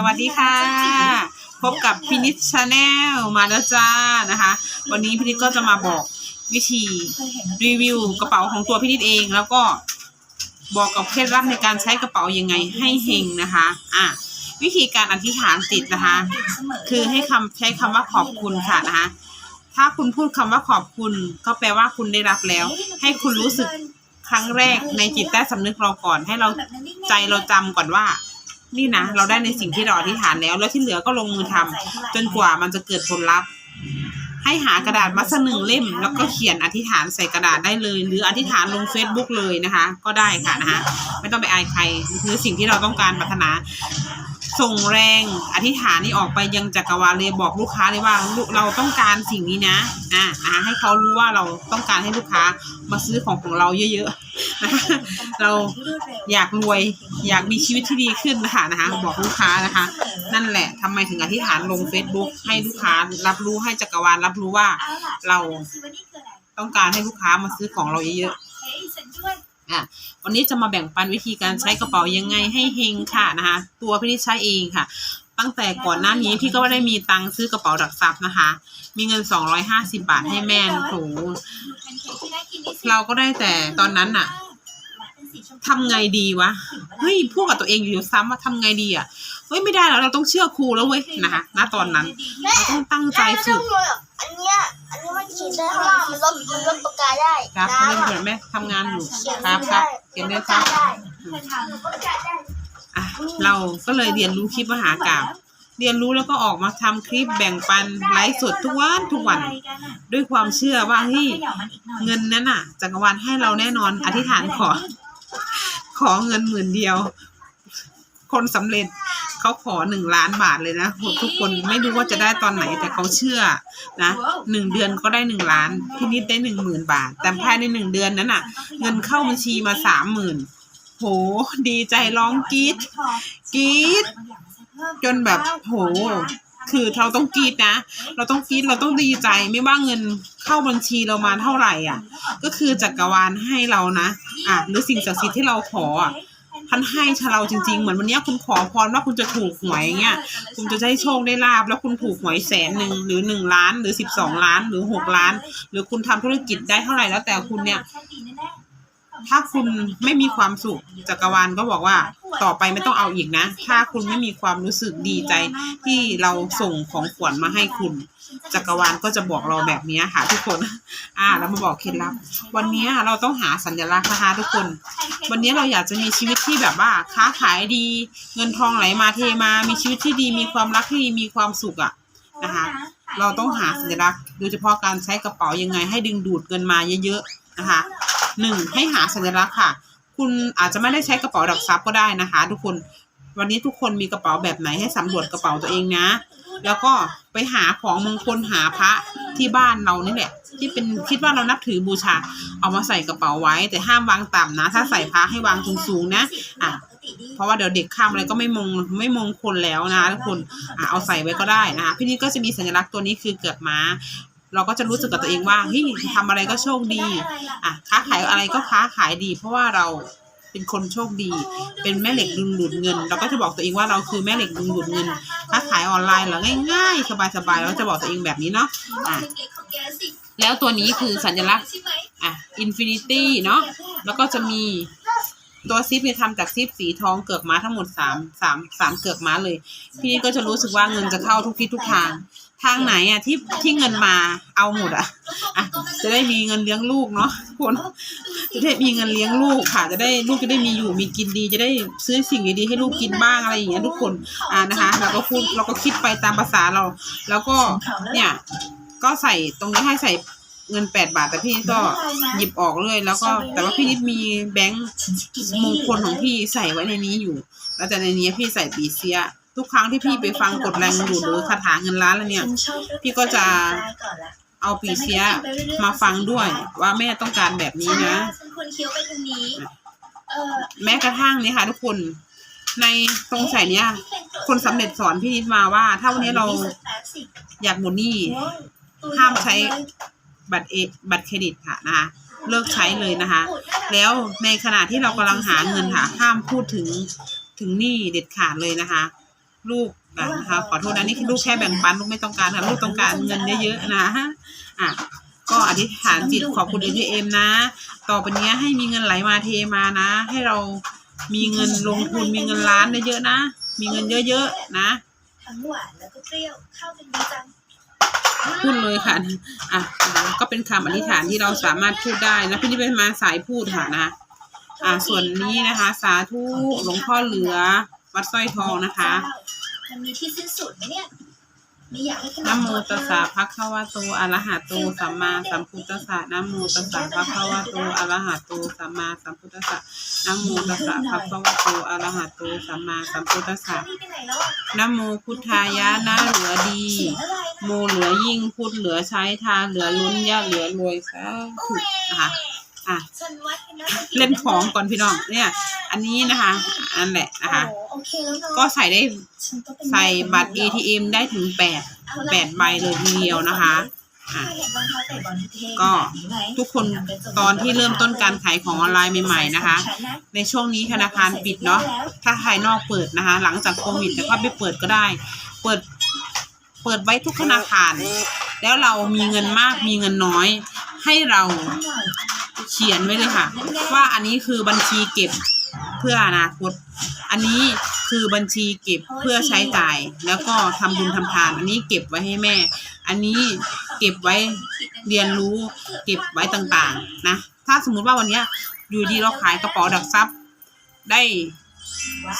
สวัสดีค่ะ พบกับพินิชชาแนลมาแล้วจ้านะคะ วันนี้พินิชก็จะมาบอกวิธีรีวิวกระเป๋าของตัวพินิชเอง แล้วก็บอกกับเคล็ดลับในการใช้กระเป๋ายังไงให้เฮงนะคะ อะวิธีการอธิษฐานจิตนะคะ คือให้คำใช้คำว่าขอบคุณค่ะนะคะ ถ้าคุณพูดคำว่าขอบคุณ ก็แปลว่าคุณได้รับแล้ว ให้คุณรู้สึกครั้งแรกในจิตใต้สำนึกเราก่อน ให้เราใจเราจำก่อนว่า นี่นะเราได้ในสิ่งที่เราอธิษฐานแล้ว แล้วที่เหลือก็ลงมือทำจนกว่ามันจะเกิดผลลัพธ์ ให้หากระดาษมาสักหนึ่งเล่ม แล้วก็เขียนอธิษฐานใส่กระดาษได้เลย หรืออธิษฐานลง Facebook เลยนะคะ ก็ได้ค่ะนะคะไม่ต้องไปอายใครคือสิ่งที่เราต้องการปรารถนา ส่งแรงอธิษฐานนี้ออกไปยังจักรวาลเลยบอกลูกค้าเลยว่าเราต้องการสิ่งนี้นะอ่านะคะให้เขารู้ว่าเราต้องการให้ลูกค้ามาซื้อของของเราเยอะๆนะคะเราอยากรวยอยากมีชีวิตที่ดีขึ้นนะคะนะคะ บอกลูกค้านะคะ นั่นแหละทำไมถึงอธิษฐานลง Facebook ให้ลูกค้ารับรู้ให้จักรวาลรับรู้ว่าเราต้องการให้ลูกค้ามาซื้อของเราเยอะๆ อะ วันนี้จะมาแบ่งปันวิธีการใช้กระเป๋ายังไงให้เฮงค่ะนะคะ ตัวพี่นิดใช้เองค่ะ ตั้งแต่ก่อนหน้านี้พี่ก็ไม่ได้มีตังค์ซื้อกระเป๋าดักซับนะคะ มีเงินสองร้อยห้าสิบาทให้แม่โถเราก็ได้แต่ตอนนั้นน่ะทำไงดีวะ เฮ้ยพูดกับตัวเองอยู่ซ้ำว่าทำไงดีอะ เฮ้ยไม่ได้แล้วเราต้องเชื่อครูแล้วเว้ยนะคะ ณ ตอนนั้น เราต้องตั้งใจฝึกอันเนี้ย อันนี้มันเขียนได้ข้างล่างมันลบมันลบปากกาได้ครับน้ำเล่นอะเผื่อแม่ทำงานอยู่เขียนครับคได้รับเขียนด้วยครับได้ปากกาได้อะเราก็เลยเรียนรู้คลิปมหากาบเรียนรู้แล้วก็ออกมาทำคลิปแบ่งปันไลฟ์สดทุกวันทุกวัน ด้วยความเชื่อว่าเฮ้ย เงินนั้นน่ะจักรวาลให้เราแน่นอน อธิษฐานขอ ขอเงินหมื่นเดียว คนสำเร็จ เขาขอหนึ่งล้านบาทเลยนะทุกคนไม่รู้ว่าจะได้ตอนไหนแต่เขาเชื่อนะหนึ่งเดือนก็ได้หนึ่งล้านพี่นิดได้หนึ่งหมื่นบาท แต่ภายในหนึ่งเดือนนั้นน่ะ เงินเข้าบัญชีมาสามหมื่นโหดีใจร้องกรี๊ดกรี๊ดจนแบบโหคือเราต้องกรีดนะ เราต้องกรีดเราต้องดีใจไม่ว่าเงินเข้าบัญชีเรามาเท่าไหร่อะ ก็คือจักรวาลให้เรานะ อะหรือสิ่งศักดิ์สิทธิ์ที่เราขออะ ท่านให้เราจริง ๆ เหมือนวันนี้คุณขอพรว่าคุณจะถูกหวยเงี้ย คุณจะได้โชคได้ลาบแล้วคุณถูกหวยแสนหนึ่งหรือหนึ่งล้านหรือสิบสองล้านหรือหกล้าน หรือคุณทำธุรกิจได้เท่าไหร่แล้วแต่คุณเนี่ย ถ้าคุณไม่มีความสุขจักรวาลก็บอกว่าต่อไปไม่ต้องเอาอีกนะ ถ้าคุณไม่มีความรู้สึกดีใจที่เราส่งของขวัญมาให้คุณ จักรวาลก็จะบอกเราแบบนี้ค่ะทุกคน อ่าเรามาบอกเคล็ดลับ วันนี้เราต้องหาสัญลักษณ์นะคะทุกคน วันนี้เราอยากจะมีชีวิตที่แบบว่าค้าขายดี เงินทองไหลมาเทมา มีชีวิตที่ดี มีความรักที่ดี มีความสุขอะนะคะ เราต้องหาสัญลักษณ์ โดยเฉพาะการใช้กระเป๋ายังไงให้ดึงดูดเงินมาเยอะๆนะคะ หนึ่งให้หาสัญลักษณ์ค่ะ คุณอาจจะไม่ได้ใช้กระเป๋าดักซับก็ได้นะคะ ทุกคนวันนี้ทุกคนมีกระเป๋าแบบไหนให้สำรวจกระเป๋าตัวเองนะ แล้วก็ไปหาของมงคลหาพระที่บ้านเรานี่แหละ ที่เป็นคิดว่าเรานับถือบูชา เอามาใส่กระเป๋าไว้ แต่ห้ามวางต่ำนะ ถ้าใส่พระให้วางสูงๆนะอะเพราะว่าเดี๋ยวเด็กข้ามอะไรก็ไม่มงไม่มงคลแล้วนะทุกคนอะเอาใส่ไว้ก็ได้นะคะพี่นี่ก็จะมีสัญลักษณ์ตัวนี้คือเกือกม้า เราก็จะรู้สึกกับตัวเองว่าเฮ้ยทำอะไรก็โชคดีอะค้าขายอะไรก็ค้าขายดี เพราะว่าเราเป็นคนโชคดี เป็นแม่เหล็กดึงดูดเงิน เราก็จะบอกตัวเองว่าเราคือแม่เหล็กดึงดูดเงิน ค้าขายออนไลน์เหรอง่ายๆ สบายๆเราจะบอกตัวเองแบบนี้เนาะอะแล้วตัวนี้คือสัญลักษณ์อะอินฟินิตี้เนาะแล้วก็จะมีตัวซิปเนี่ยทำจากซิปสีทองเกือกม้าทั้งหมดสามสามสามเกือกม้าเลย พี่ก็จะรู้สึกว่าเงินจะเข้าทุกทิศทุกทาง ทางไหนอะที่ที่เงินมาเอาหมดอะอะ จะได้มีเงินเลี้ยงลูกเนาะคนจะได้มีเงินเลี้ยงลูกค่ะ จะได้ลูกจะได้มีอยู่มีกินดี จะได้ซื้อสิ่งดีๆให้ลูกกินบ้างอะไรอย่างเงี้ยทุกคนอ่านะคะเราก็พูดเราก็คิดไปตามภาษาเรา แล้วก็เนี่ยก็ใส่ตรงนี้ให้ใส่เงินแปดบาทแต่พี่ก็หยิบออกเลย แล้วก็แต่ว่าพี่นิดมีแบงค์มงคลของพี่ใส่ไว้ในนี้อยู่ แล้วแต่ในนี้พี่ใส่ปีเสีย ทุกครั้งที่พี่ไปฟังกดแรงดูดหรือคาถาเงินล้านแล้วเนี่ย พี่ก็จะเอาปีเสียมาฟังด้วย ว่าแม่ต้องการแบบนี้นะฉันควรเคี้ยวไปทางนี้เออแม้กระทั่งเนี่ยค่ะ ทุกคนในตรงใส่เนี้ยคนสำเร็จสอนพี่นิดมาว่า ถ้าวันนี้เราอยากหมดหนี้ห้ามใช้บัตรเอบัตรเครดิตค่ะนะคะเลิกใช้เลยนะคะ แล้วในขณะที่เรากำลังหาเงินค่ะ ห้ามพูดถึงถึงหนี้เด็ดขาดเลยนะคะ ลูกนะคะขอโทษนะนี่คือลูกแค่แบ่งปันลูกไม่ต้องการค่ะลูกต้องการเงินเยอะๆนะอะก็อธิษฐานจิตขอบคุณเอ็มนะ ต่อไปเนี้ยให้มีเงินไหลมาเทมานะ ให้เรามีเงินลงทุนมีเงินล้านเยอะๆนะ มีเงินเยอะๆนะทั้งหวานแล้วก็เปรี้ยวเข้ากันดีจังพูดเลยค่ะอะนะก็เป็นคำอธิษฐานที่เราสามารถพูดได้นะพี่นี่เป็นมาสายพูดค่ะนะ อ่าส่วนนี้นะคะ สาธุหลวงพ่อเหลือ วัดสร้อยทองนะคะ มันมีที่สิ้นสุดไหมเนี่ยไม่อยากให้ขนานะดโมตัสสะภะคะวะโตอะระหะโตสัมมาสัมพุทธัสสะนะโมตัสสะภะคะวะโตอะระหะโตสัมมาสัมพุทธัสสะนะโมตัสสะภะคะวะโตอะระหะโตสัมมาสัมพุทธัสสะนี่ไปไหนแล้วอะนะโมพุทธายะนะเหลือดี เสียงอะไรโมเหลือยิ่งพุทธเหลือใช้ทานเหลือล้นยะเหลือรวยสาธุนะคะ อะฉันวัดกันนะเล่นของก่อนพี่น้องเนี่ย อันนี้นะคะ อันแหละนะคะโอ้โอเคแล้วเนาะก็ใส่ได้ฉันก็เป็นใส่บัตร ATM ได้ถึงแปดเอาล่ะแปดใบเลยทีเดียวนะคะอะเห็นรองเท้าเตะบอลเท่ๆก็แบบนี้ไหมทุกคนตอนที่เริ่มต้นการขายของออนไลน์ใหม่ ๆนะคะ ในช่วงนี้ธนาคารปิดเนาะถ้าภายนอกเปิดนะคะ หลังจากโควิดแต่ก็ไปเปิดก็ได้ เปิดเปิดไว้ทุกธนาคาร แล้วเรามีเงินมากมีเงินน้อย ให้เรา เขียนไว้เลยค่ะ ว่าอันนี้คือบัญชีเก็บเพื่ออนาคต อันนี้คือบัญชีเก็บเพื่อใช้จ่าย แล้วก็ทำบุญทำทาน อันนี้เก็บไว้ให้แม่ อันนี้เก็บไว้เรียนรู้ เก็บไว้ต่างๆนะ ถ้าสมมุติว่าวันเนี้ยอยู่ดีเราขายกระเป๋าดักซับได้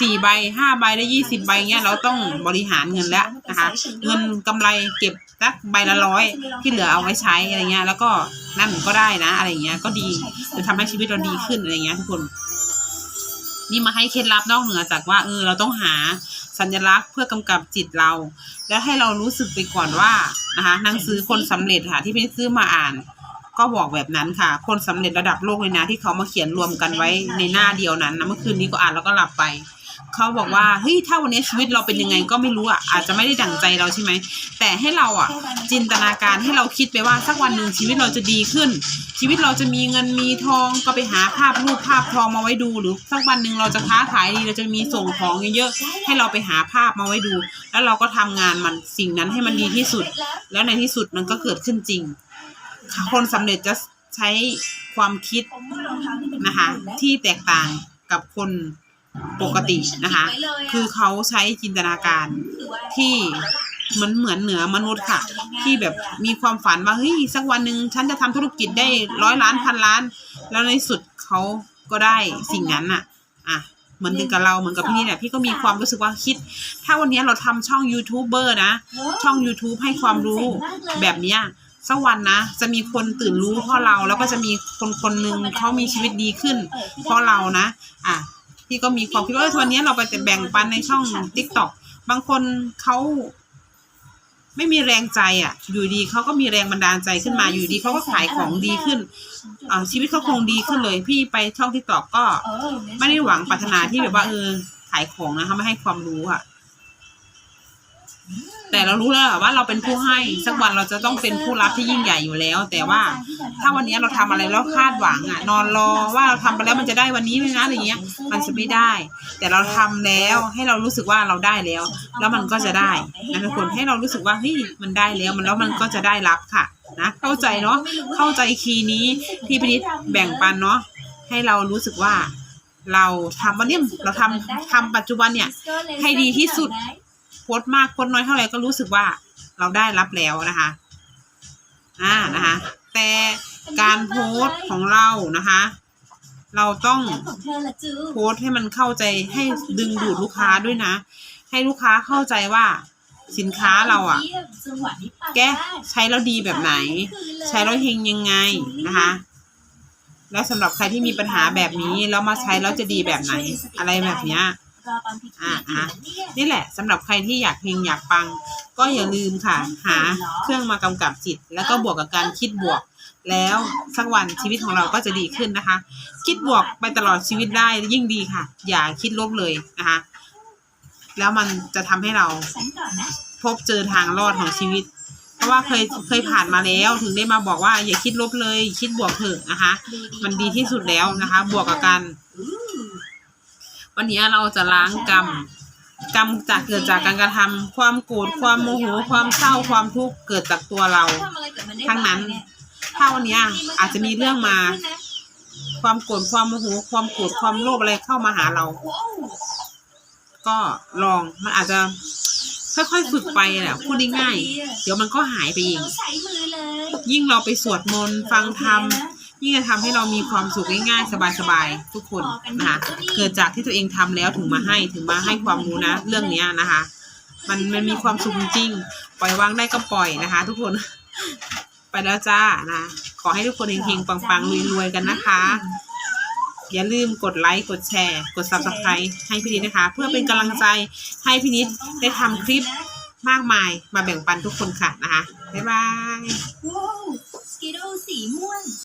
สี่ใบห้าใบได้ยี่สิบใบเงี้ยเราต้องบริหารเงินแล้วนะคะ เงินกำไรเก็บ สักใบละร้อยที่เหลือเอาไว้ใช้อะไรเงี้ย แล้วก็นั่นก็ได้นะ อะไรเงี้ย ก็ดีจะทำให้ชีวิตเราดีขึ้นอะไรเงี้ยทุกคน นี่มาให้เคล็ดลับนอกเหนือจากว่าเออเราต้องหาสัญลักษณ์เพื่อกำกับจิตเรา แล้วให้เรารู้สึกไปก่อนว่านะคะหนังสือคนสำเร็จค่ะ ที่พี่ซื้อมาอ่าน ก็บอกแบบนั้นค่ะ คนสำเร็จระดับโลกเลยนะ ที่เขามาเขียนรวมกันไว้ในหน้าเดียวนั้นนะเมื่อคืนนี้ก็อ่านแล้วก็หลับไป เขาบอกว่าเฮ้ยถ้าวันนี้ชีวิตเราเป็นยังไงก็ไม่รู้อะอาจจะไม่ได้ดั่งใจเราใช่ไหมแต่ให้เราอะ จินตนาการให้เราคิดไปว่าสักวันหนึ่งชีวิตเราจะดีขึ้น ชีวิตเราจะมีเงินมีทองก็ไปหาภาพรูปภาพทองมาไว้ดู หรือสักวันหนึ่งเราจะค้าขายดีเราจะมีส่งของเยอะๆให้เราไปหาภาพมาไว้ดู แล้วเราก็ทำงานมันสิ่งนั้นให้มันดีที่สุด แล้วในที่สุดมันก็เกิดขึ้นจริงคนสำเร็จจะใช้ความคิดนะคะที่แตกต่างกับคน ปกตินะคะ คือเขาใช้จินตนาการที่มันเหมือนเหนือมนุษย์ค่ะ ที่แบบมีความฝันว่าเฮ้ยสักวันหนึ่งฉันจะทำธุรกิจได้ร้อยล้านพันล้าน แล้วในสุดเขาก็ได้สิ่งนั้นน่ะ อะเหมือนกับเราเหมือนกับพี่นี่แหละพี่ก็มีความรู้สึกว่าคิด ถ้าวันนี้เราทำช่องยูทูบเบอร์นะ ช่อง YouTube ให้ความรู้แบบเนี้ยสักวันนะ จะมีคนตื่นรู้เพราะเราแล้วก็จะมีคนคนหนึ่งเขามีชีวิตดีขึ้น เพราะเรานะ อะ พี่ก็มีความคิดว่าเออวันนี้เราไปแต่แบ่งปันในช่องทิกตอกบางคนเขาไม่มีแรงใจอะ อยู่ดีเขาก็มีแรงบันดาลใจขึ้นมาอยู่ดีเขาก็ขายของดีขึ้นอ่าชีวิตเขาคงดีขึ้นเลย พี่ไปช่องทิกตอกก็ไม่ได้หวังปรารถนาที่แบบว่าเออขายของนะคะไม่ให้ความรู้อะ แต่เรารู้แล้วว่าเราเป็นผู้ให้สักวันเราจะต้องเป็นผู้รับที่ยิ่งใหญ่อยู่แล้ว แต่ว่าถ้าวันนี้เราทำอะไรแล้วคาดหวังอะ นอนรอว่าเราทำไปแล้วมันจะได้วันนี้เลยนะอะไรเงี้ย มันจะไม่ได้ แต่เราทำแล้วให้เรารู้สึกว่าเราได้แล้ว แล้วมันก็จะได้นะทุกคนให้เรารู้สึกว่าเฮ้ยมันได้แล้วมันแล้วมันก็จะได้รับค่ะนะเข้าใจเนาะเข้าใจคีย์นี้ที่พินิจแบ่งปันเนาะให้เรารู้สึกว่า เราทำวันเนี้เราทำทำปัจจุบันเนี่ย ให้ดีที่สุด โพสต์มากโพสต์น้อยเท่าไหร่ก็รู้สึกว่าเราได้รับแล้วนะคะ อ่านะคะ แต่การโพสต์ของเรานะคะ เราต้องโพสต์ให้มันเข้าใจให้ดึงดูดลูกค้าด้วยนะ ให้ลูกค้าเข้าใจว่าสินค้าเราอะแกใช้แล้วดีแบบไหน ใช้แล้วเฮงยังไงนะคะ แล้วสำหรับใครที่มีปัญหาแบบนี้แล้วมาใช้แล้วจะดีแบบไหน อะไรแบบเนี้ย อ่าอะนี่แหละสำหรับใครที่อยากเฮงอยากปัง ก็อย่าลืมค่ะ หาเครื่องมากำกับจิต แล้วก็บวกกับการคิดบวก แล้วสักวันชีวิตของเราก็จะดีขึ้นนะคะ คิดบวกไปตลอดชีวิตได้ยิ่งดีค่ะ อย่าคิดลบเลยนะคะ แล้วมันจะทำให้เราฉันก่อนนะพบเจอทางรอดของชีวิต เพราะว่าเคยเคยผ่านมาแล้วถึงได้มาบอกว่าอย่าคิดลบเลย คิดบวกเถอะนะคะ มันดีที่สุดแล้วนะคะ บวกกับการ วันนี้เราจะล้างกรรมกรรมจากเกิดจากการกระทำความโกรธความโมโหความเศร้าความทุกข์เกิดจากตัวเรา ทำอะไรกับมันได้ทั้งนั้น บ้เยถ้าวันนี้อาจจะมีเรื่องมา ความโกรธความโมโหความโกรธความโลภอะไรเข้ามาหาเรา ว้าวก็ลองมันอาจจะค่อยๆฝึกไปแหละพูดง่ายๆเดี๋ยวมันก็หายไปเอง เราใส่มือเลยยิ่งเราไปสวดมนต์ฟังธรรม ยิ่จะทำให้เรามีความสุขง่ายๆ สบายๆ ทุกคนนะคะเกิดจากที่ตัวเองทำแล้วถึงมาให้ถึงมาให้ความรู้นะ เรื่องเนี้ยนะคะ มันมันมีความสุขจริงปล่อยวางได้ก็ปล่อยนะคะ ทุกคนไปแล้วจ้านะขอให้ทุกคนเฮงๆปังๆรวยๆกันนะคะ อย่าลืมกดไลค์กดแชร์ กด subscribe ให้พี่นิดนะคะ เพื่อเป็นกำลังใจให้พี่นิดได้ทำคลิปมากมายมาแบ่งปันทุกคนค่ะนะคะบ๊ายบายว้สกิโดสีม่วง